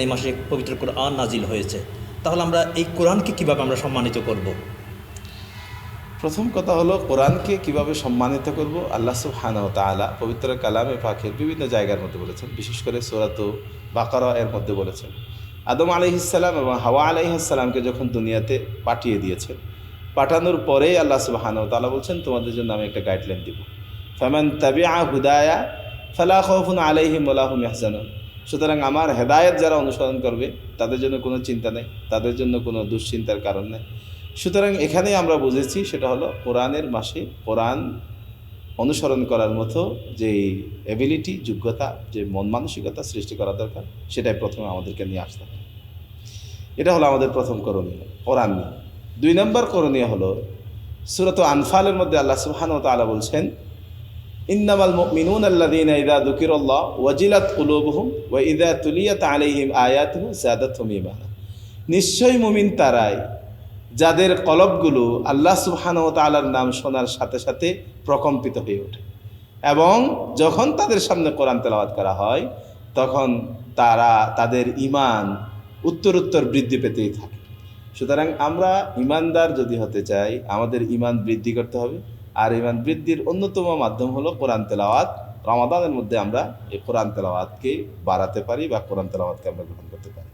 এই মাসে পবিত্র কোরআন নাজিল হয়েছে। তাহলে আমরা এই কোরআনকে কীভাবে আমরা সম্মানিত করব? প্রথম কথা হলো, কোরআনকে কীভাবে সম্মানিত করব? আল্লাহ সুবহান ও তাআলা পবিত্র কালামে পাখের বিভিন্ন জায়গার মধ্যে বলেছেন। বিশেষ করে সোরাত বাকারা এর মধ্যে বলেছেন। আদম আলাইহিসাল্লাম এবং হাওয়া আলাইহিসাল্লামকে যখন দুনিয়াতে পাঠিয়ে দিয়েছেন, পাঠানোর পরেই আল্লাহ সুবহান ও তাআলা বলছেন, তোমাদের জন্য আমি একটা গাইডলাইন দিব। ফামান তাবিআ হুদায়া, ফালা খাউফুন আলাইহিম ওয়া সুতরাং আমার হেদায়েত যারা অনুসরণ করবে, তাদের জন্য কোনো চিন্তা নেই, তাদের জন্য কোনো দুশ্চিন্তার কারণ নেই। সুতরাং এখানে আমরা বুঝেছি সেটা হলো কোরআনের মাসে কোরআন অনুসরণ করার মতো যে এবিলিটি যোগ্যতা, যে মন মানসিকতা সৃষ্টি করা দরকার, সেটাই প্রথমে আমাদেরকে নিয়ে আসতে হবে। এটা হলো আমাদের প্রথম করণীয়, কোরআন নিয়ে। দুই নম্বর করণীয় হলো সুরত আনফালের মধ্যে আল্লাহ সুবহান ও তাআলা বলছেন ইন্নামাল মুমিনুন আল্লাযীনা ইযা যুকিরাল্লাহ ওয়াজিলাত কুলুবুহুম ওয়া ইযা তুলিয়াত আলাইহিম আয়াতুহু যাদাতহুম ঈমানা নিশ্চয়ই মুমিন তারাই যাদের কলবগুলো আল্লাহ সুবহান ও তাআলার নাম শোনার সাথে সাথে প্রকম্পিত হয়ে ওঠে এবং যখন তাদের সামনে কোরআন তেলাওয়াত করা হয়, তখন তারা তাদের ইমান উত্তর উত্তর বৃদ্ধি পেতেই থাকে। সুতরাং আমরা ইমানদার যদি হতে চাই, আমাদের ইমান বৃদ্ধি করতে হবে। আর ইমান বৃদ্ধির অন্যতম মাধ্যম হলো কোরআন তেলাওয়াত। রমাদানের মধ্যে আমরা এই কোরআন তেলাওয়াতকে বাড়াতে পারি বা কোরআন তেলাওয়াতকে আমরা গ্রহণ করতে পারি।